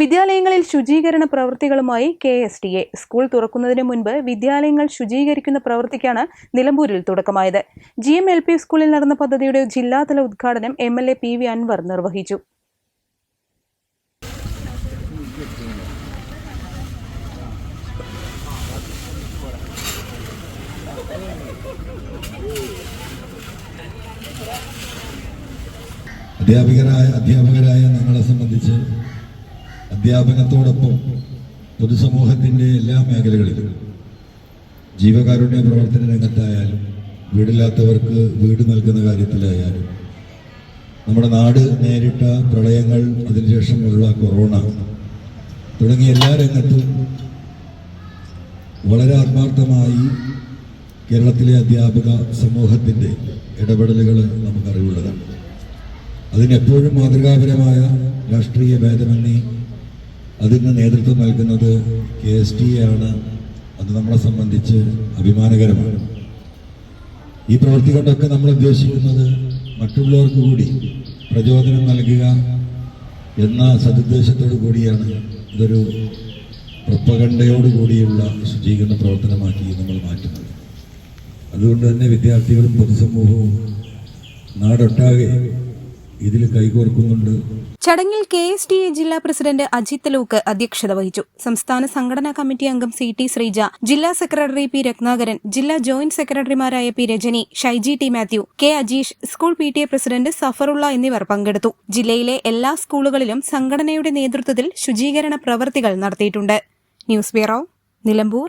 വിദ്യാലയങ്ങളിൽ ശുചീകരണ പ്രവൃത്തികളുമായി K S T A. School തുറക്കുന്നതിന് മുൻപ് വിദ്യാലയങ്ങൾ ശുചീകരിക്കുന്ന പ്രവൃത്തിക്കാണ് നിലമ്പൂരിൽ തുടക്കമായത്. ജി എം എൽ പി സ്കൂളിൽ നടന്ന പദ്ധതിയുടെ ജില്ലാതല ഉദ്ഘാടനം M L A P V Anvar നിർവഹിച്ചു. അധ്യാപകരായ അധ്യാപകരായ നിങ്ങളെ സംബന്ധിച്ച് അധ്യാപനത്തോടൊപ്പം പൊതുസമൂഹത്തിന്റെ എല്ലാ മേഖലകളിലും ജീവകാരുണ്യ പ്രവർത്തന രംഗത്തായാലും വീടില്ലാത്തവർക്ക് വീട് നൽകുന്ന കാര്യത്തിലായാലും നമ്മുടെ നാട് നേരിട്ട പ്രളയങ്ങൾ അതിനുശേഷമുള്ള കൊറോണ തുടങ്ങിയ എല്ലാ രംഗത്തും വളരെ ആത്മാർത്ഥമായി കേരളത്തിലെ അധ്യാപക സമൂഹത്തിന്റെ ഇടപെടലുകൾ നമുക്കറിവുള്ളതാണ്. അതിനെപ്പോഴും മാതൃകാപരമായ രാഷ്ട്രീയ ഭേദമന്യേ അതിന് നേതൃത്വം നൽകുന്നത് കെ എസ് ടി ആണ്. അത് നമ്മളെ സംബന്ധിച്ച് അഭിമാനകരമാണ്. ഈ പ്രവൃത്തി കൊണ്ടൊക്കെ നമ്മൾ ഉദ്ദേശിക്കുന്നത് മറ്റുള്ളവർക്ക് കൂടി പ്രചോദനം നൽകുക എന്ന സതുദ്ദേശത്തോടു കൂടിയാണ് ഇതൊരു പ്രപ്പകണ്ഠയോടുകൂടിയുള്ള ശുചീകരണ പ്രവർത്തനമാക്കി നമ്മൾ മാറ്റുന്നത്. അതുകൊണ്ട് തന്നെ വിദ്യാർത്ഥികളും പൊതുസമൂഹവും നാടൊട്ടാകെ ഇതിൽ കൈകോർക്കുന്നുണ്ട്. ചടങ്ങിൽ കെ എസ് ഡി എ ജില്ലാ പ്രസിഡന്റ് അജിത് ലൂക്ക് അധ്യക്ഷത വഹിച്ചു. സംസ്ഥാന സംഘടനാ കമ്മിറ്റി അംഗം സി ടി ശ്രീജ ജില്ലാ സെക്രട്ടറി പി രത്നാകരൻ ജില്ലാ ജോയിന്റ് സെക്രട്ടറിമാരായ P Rajani Shyji T Mathew K Ajeesh school P T A president Safarulla എന്നിവർ പങ്കെടുത്തു. ജില്ലയിലെ എല്ലാ സ്കൂളുകളിലും സംഘടനയുടെ നേതൃത്വത്തിൽ ശുചീകരണ പ്രവൃത്തികൾ നടത്തിയിട്ടുണ്ട്. News bureau Nilambur.